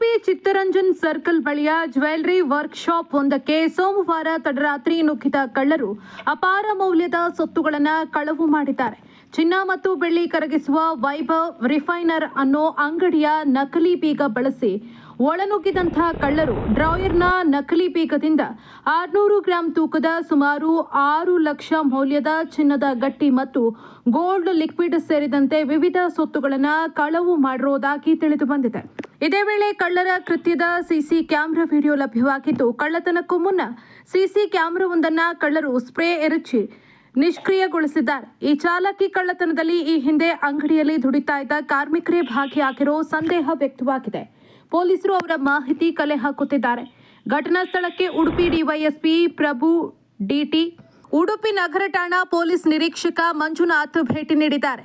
ಆರೋಪಿ ಚಿತ್ತರಂಜನ್ ಸರ್ಕಲ್ ಬಳಿಯ jewellery workshop ಒಂದಕ್ಕೆ ಸೋಮವಾರ ತಡರಾತ್ರಿ ನುಗ್ಗಿದ ಕಳ್ಳರು ಅಪಾರ ಮೌಲ್ಯದ ಸೊತ್ತುಗಳನ್ನು ಕಳವು ಮಾಡಿದ್ದಾರೆ. ಚಿನ್ನ ಮತ್ತು ಬೆಳ್ಳಿ ಕರಗಿಸುವ ವೈಭವ್ ರಿಫೈನರ್ ಅನ್ನೋ ಅಂಗಡಿಯ ನಕಲಿ ಬೀಗ ಬಳಸಿ ಒಳನುಗ್ಗಿದಂತಹ ಕಳ್ಳರು ಡ್ರಾಯರ್ನ ನಕಲಿ ಬೀಗದಿಂದ ಆರ್ನೂರು ಗ್ರಾಂ ತೂಕದ ಸುಮಾರು ಆರು ಲಕ್ಷ ಮೌಲ್ಯದ ಚಿನ್ನದ ಗಟ್ಟಿ ಮತ್ತು ಗೋಲ್ಡ್ ಲಿಕ್ವಿಡ್ ಸೇರಿದಂತೆ ವಿವಿಧ ಸೊತ್ತುಗಳನ್ನು ಕಳವು ಮಾಡಿರುವುದಾಗಿ ತಿಳಿದು ಬಂದಿದೆ. ಇದೇ ವೇಳೆ ಕಳ್ಳರ ಕೃತ್ಯದ ಸಿಸಿ ಕ್ಯಾಮೆರಾ ವಿಡಿಯೋ ಲಭ್ಯವಾಗಿದ್ದು, ಕಳ್ಳತನಕ್ಕೂ ಮುನ್ನ ಸಿಸಿ ಕ್ಯಾಮೆರಾವೊಂದನ್ನ ಕಳ್ಳರು ಸ್ಪ್ರೇ ಎರಚಿ ನಿಷ್ಕ್ರಿಯಗೊಳಿಸಿದ್ದಾರೆ. ಈ ಚಾಲಕಿ ಕಳ್ಳತನದಲ್ಲಿ ಈ ಹಿಂದೆ ಅಂಗಡಿಯಲ್ಲಿ ದುಡಿತಾ ಇದ್ದ ಕಾರ್ಮಿಕರೇ ಭಾಗಿಯಾಗಿರೋ ಸಂದೇಹ ವ್ಯಕ್ತವಾಗಿದೆ. ಪೊಲೀಸರು ಅವರ ಮಾಹಿತಿ ಕಲೆ ಹಾಕುತ್ತಿದ್ದಾರೆ. ಘಟನಾ ಸ್ಥಳಕ್ಕೆ Udupi DYSP Prabhu D T ನಗರ ಠಾಣಾ ಪೊಲೀಸ್ ನಿರೀಕ್ಷಕ ಮಂಜುನಾಥ್ ಭೇಟಿ ನೀಡಿದ್ದಾರೆ.